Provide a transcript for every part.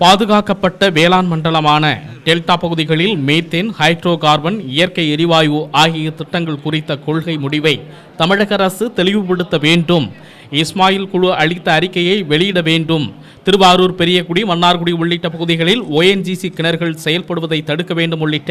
பாதுகாக்கப்பட்ட வேளாண் மண்டலமான டெல்டா பகுதிகளில் மீத்தேன் ஹைட்ரோ கார்பன் இயற்கை எரிவாயு ஆகிய திட்டங்கள் குறித்த கொள்கை முடிவை தமிழக அரசு தெளிவுபடுத்த வேண்டும். இஸ்மாயில் குழு அளித்த அறிக்கையை வெளியிட வேண்டும். திருவாரூர் பெரியகுடி மன்னார்குடி உள்ளிட்ட பகுதிகளில் ஓஎன்ஜிசி கிணறுகள் செயல்படுவதை தடுக்க வேண்டும் உள்ளிட்ட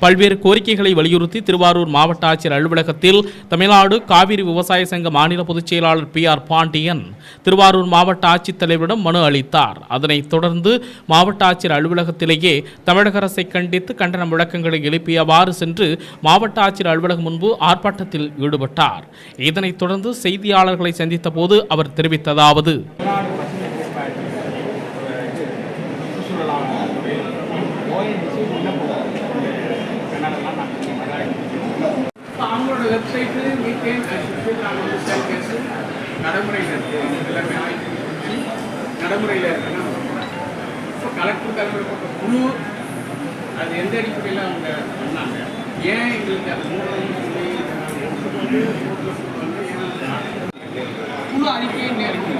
பல்வேறு கோரிக்கைகளை வலியுறுத்தி திருவாரூர் மாவட்ட ஆட்சியர் அலுவலகத்தில் தமிழ்நாடு காவிரி விவசாய சங்க மாநில பொதுச் செயலாளர் பி ஆர் பாண்டியன் திருவாரூர் மாவட்ட ஆட்சித்தலைவரிடம் மனு அளித்தார். அதனைத் தொடர்ந்து மாவட்ட ஆட்சியர் அலுவலகத்திலேயே தமிழக அரசை கண்டித்து கண்டன முழக்கங்களை எழுப்பியவாறு சென்று மாவட்ட ஆட்சியர் அலுவலகம் முன்பு ஆர்ப்பாட்டத்தில் ஈடுபட்டார். இதனைத் தொடர்ந்து செய்தியாளர்களை சந்தித்த போது அவர் தெரிவித்ததாவது அவங்களோட வெப்சைட்டு மீத்தேன் கேஸு நடைமுறையில் இருக்குது எல்லாமே ஆய்வு நடைமுறையில் இருக்குன்னா இப்போ கலெக்டர் தலைமையில் போட்ட குழு அது எந்த அடிப்படையில் அவங்க பண்ணாங்க? ஏன் எங்களுக்கு அது மூலம் குழு நாங்க எடுத்துக்கொண்டு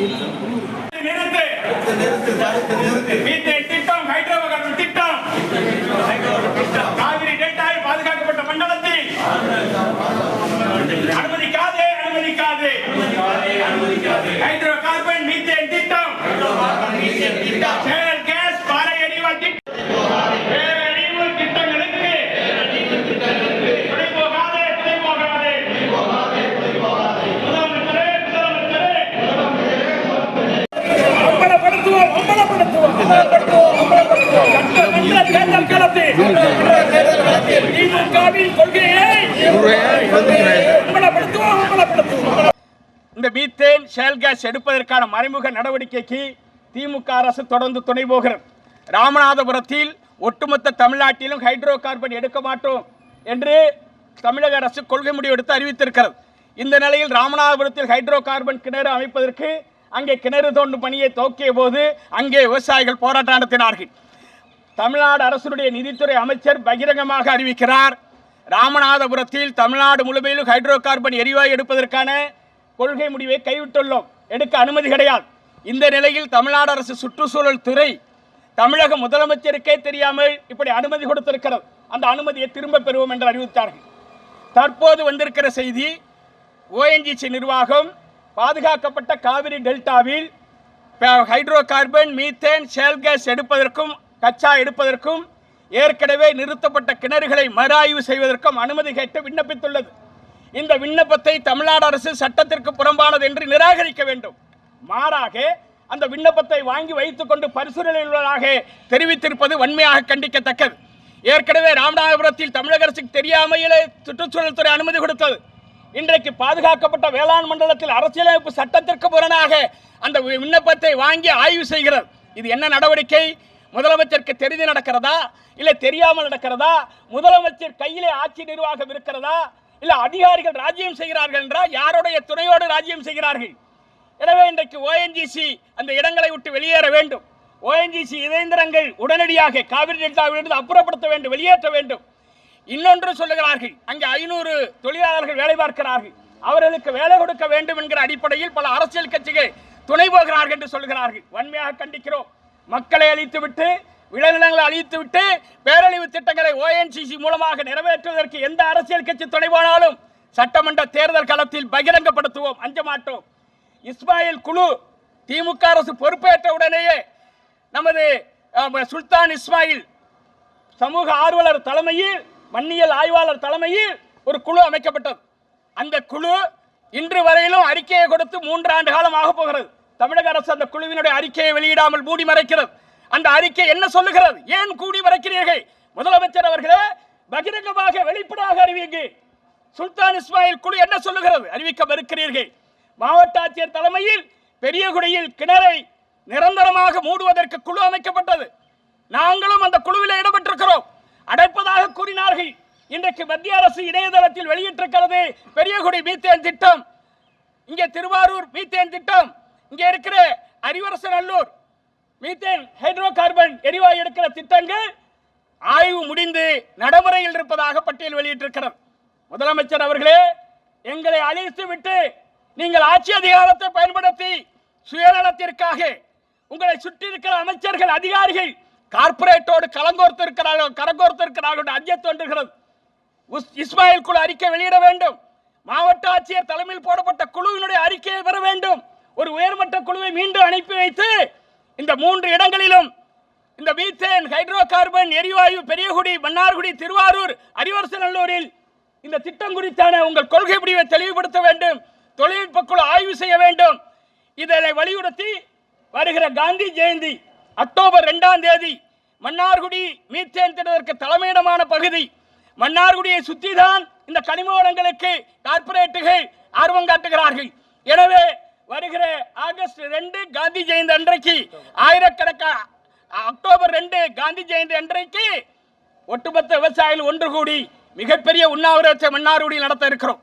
Mírate. ஷேல் கேஸ் எடுப்பதற்கான மறைமுக நடவடிக்கைக்கு திமுக அரசு தொடர்ந்து துணை போகிறது. ராமநாதபுரத்தில் ஒட்டுமொத்த தமிழ்நாட்டிலும் ஹைட்ரோ கார்பன் எடுக்க மாட்டோம் என்று தமிழக அரசு கொள்கை முடிவு எடுத்து அறிவித்திருக்கிறது. இந்த நிலையில் ராமநாதபுரத்தில் ஹைட்ரோ கார்பன் கிணறு அமைப்பதற்கு அங்கே கிணறு தோண்டும் பணியை துவக்கிய போது அங்கே விவசாயிகள் போராட்டம் நடத்தினார்கள். தமிழ்நாடு அரசுடைய நிதித்துறை அமைச்சர் பகிரங்கமாக அறிவிக்கிறார் ராமநாதபுரத்தில் தமிழ்நாடு முழுமையிலும் ஹைட்ரோ கார்பன் எரிவாயு எடுப்பதற்கான கொள்கை முடிவை கைவிட்டுள்ளோம். எடுக்க அனுமதி கிடையாது. இந்த நிலையில் தமிழ்நாடு அரசு சுற்றுச்சூழல் துறை தமிழக முதலமைச்சருக்கே தெரியாமல் இப்படி அனுமதி கொடுத்திருக்கிறது. அந்த அனுமதியை திரும்ப பெறுவோம் என்று அறிவித்தார்கள். தற்போது வந்திருக்கிற செய்தி ஓஎன்ஜிசி நிர்வாகம் பாதுகாக்கப்பட்ட காவிரி டெல்டாவில் hydrocarbon methane shale gas எடுப்பதற்கும் கச்சா எடுப்பதற்கும் ஏற்கனவே நிறுத்தப்பட்ட கிணறுகளை மறுஆய்வு செய்வதற்கும் அனுமதி கேட்டு விண்ணப்பித்துள்ளது. இந்த விண்ணப்பத்தை தமிழ்நாடு அரசு சட்டத்திற்கு புறம்பானது என்று நிராகரிக்க வேண்டும். மாறாக அந்த விண்ணப்பத்தை வாங்கி வைத்துக்கொண்டு பரிசீலனையில் உள்ளதாக தெரிவித்திருப்பது வன்மையாக கண்டிக்கத்தக்கது. ஏற்கனவே ராமநாதபுரத்தில் தமிழக அரசுக்கு தெரியாமையிலே சுற்றுச்சூழல் துறை அனுமதி கொடுத்தது. இன்றைக்கு பாதுகாக்கப்பட்ட வேளாண் மண்டலத்தில் அரசியலமைப்பு சட்டத்திற்கு புறனாக அந்த விண்ணப்பத்தை வாங்கி ஆய்வு செய்கிறது. இது என்ன நடவடிக்கை? முதலமைச்சருக்கு தெரிந்து நடக்கிறதா? இல்லை தெரியாமல் நடக்கிறதா? முதலமைச்சர் கையிலே ஆட்சி நிர்வாகம் இருக்கிறதா? இல்லை அதிகாரிகள் ராஜ்யம் செய்கிறார்கள் என்றால் யாருடைய துணையோடு ராஜ்யம் செய்கிறார்கள்? எனவே இன்றைக்கு ஓஎன்ஜிசி அந்த இடங்களை விட்டு வெளியேற வேண்டும். ஓஎன்ஜிசி இயந்திரங்கள் உடனடியாக காவிரி டெல்டாவிலிருந்து அப்புறப்படுத்த வேண்டும் வெளியேற்ற வேண்டும். இன்னொன்று சொல்லுகிறார்கள் அங்கே ஐநூறு தொழிலாளர்கள் வேலை பார்க்கிறார்கள். அவர்களுக்கு வேலை கொடுக்க வேண்டும் என்கிற அடிப்படையில் பல அரசியல் கட்சிகள் துணை போகிறார்கள் என்று சொல்கிறார்கள் வன்மையாக கண்டிக்கிறோம். மக்களை அழித்துவிட்டு விளைநிலங்களை அழித்துவிட்டு பேரழிவு திட்டங்களை ஓஎன்சிசி மூலமாக நிறைவேற்றுவதற்கு எந்த அரசியல் கட்சி துணைவானாலும் சட்டமன்ற தேர்தல் களத்தில் பகிரங்கப்படுத்துவோம். அஞ்ச மாட்டோம். இஸ்மாயில் குழு திமுக அரசு பொறுப்பேற்ற உடனேயே நமது சுல்தான் இஸ்மாயில் சமூக ஆர்வலர் தலைமையில் மண்ணியல் ஆய்வாளர் தலைமையில் ஒரு குழு அமைக்கப்பட்டது. அந்த குழு இன்று வரையிலும் அறிக்கையை கொடுத்து மூன்று ஆண்டு காலம் ஆக போகிறது. தமிழக அரசு அந்த குழுவினுடைய அறிக்கையை வெளியிடாமல் மூடி மறைக்கிறது. அந்த அறிக்கை என்ன சொல்லுகிறது? ஏன் கூடி மறைக்கிறீர்கள்? முதலமைச்சர் அவர்களே பகிரங்கமாக வெளிப்படையாக அறிவிங்க சுல்தான் இஸ்மாயில் குழு என்ன சொல்லுகிறது? அறிவிக்க மறுக்கிறீர்கள் மாவட்ட ஆட்சியர் தலைமையில் பெரியகுடியில் கிணறை நிரந்தரமாக மூடுவதற்கு குழு அமைக்கப்பட்டது. நாங்களும் அந்த குழுவில் இடம்பெற்றிருக்கிறோம். அடைப்பதாக கூறினார்கள். இன்றைக்கு மத்திய அரசு இணையதளத்தில் வெளியிட்டிருக்கிறது பெரியகுடி மீத்தேன் திட்டம். இங்கே திருவாரூர் மீத்தேன் திட்டம். இங்கே இருக்கிற அறிவரசநல்லூர் மீத்தேன் ஹைட்ரோ கார்பன் எரிவாயு எடுக்கிற திட்டங்கள் ஆய்வு முடிந்து நடைமுறையில் இருப்பதாக பட்டியல் வெளியிட்டிருக்கிறது. முதலமைச்சர் அவர்களே எங்களை அழித்து விட்டு நீங்கள் ஆட்சி அதிகாரத்தை பயன்படுத்தி சுயநலத்திற்காக உங்களை சுற்றி இருக்கிற அமைச்சர்கள் அதிகாரிகள் கார்ப்பரேட்டோடு கலங்கோர்த்திருக்கிறார்கள் கரங்கோர்த்து இருக்கிறார்கள் அஞ்சத் தோன்றுகிறது. உஸ்- இஸ்மாயில் குழு அறிக்கை வெளியிட வேண்டும். மாவட்ட ஆட்சியர் தலைமையில் போடப்பட்ட குழுவினுடைய அறிக்கையை பெற வேண்டும். ஒரு உயர்மட்ட குழுவை மீண்டும் அனுப்பி வைத்து இந்த மூன்று இடங்களிலும் இந்த மீத்தேன் ஹைட்ரோ கார்பன் எரிவாயு பெரியகுடி மன்னார்குடி திருவாரூர் அரிவரசநல்லூரில் இந்த திட்டம் குறித்தான உங்கள் கொள்கை முடிவை தெளிவுபடுத்த வேண்டும் தொழில்நுட்ப குழு ஆய்வு செய்ய வேண்டும். இதனை வலியுறுத்தி வருகிற காந்தி ஜெயந்தி அக்டோபர் ரெண்டாம் தேதி மன்னார்குடி மீத்தேன் திட்டத்திற்கு தலைமையிடமான பகுதி. மன்னார்குடியை சுற்றி தான் இந்த கனிம வளங்களுக்கு கார்பரேட்டுகள் ஆர்வம் காட்டுகிறார்கள். எனவே வருகிற ஆகஸ்ட் ரெண்டு காந்தி ஜெயந்தி அன்றைக்கு ஆயிரக்கணக்கா அக்டோபர் ரெண்டு காந்தி ஜெயந்தி அன்றைக்கு ஒட்டுமொத்த விவசாயிகள் ஒன்று கூடி மிகப்பெரிய உண்ணாவிரத்தை மன்னார்குடி நடத்த இருக்கிறோம்.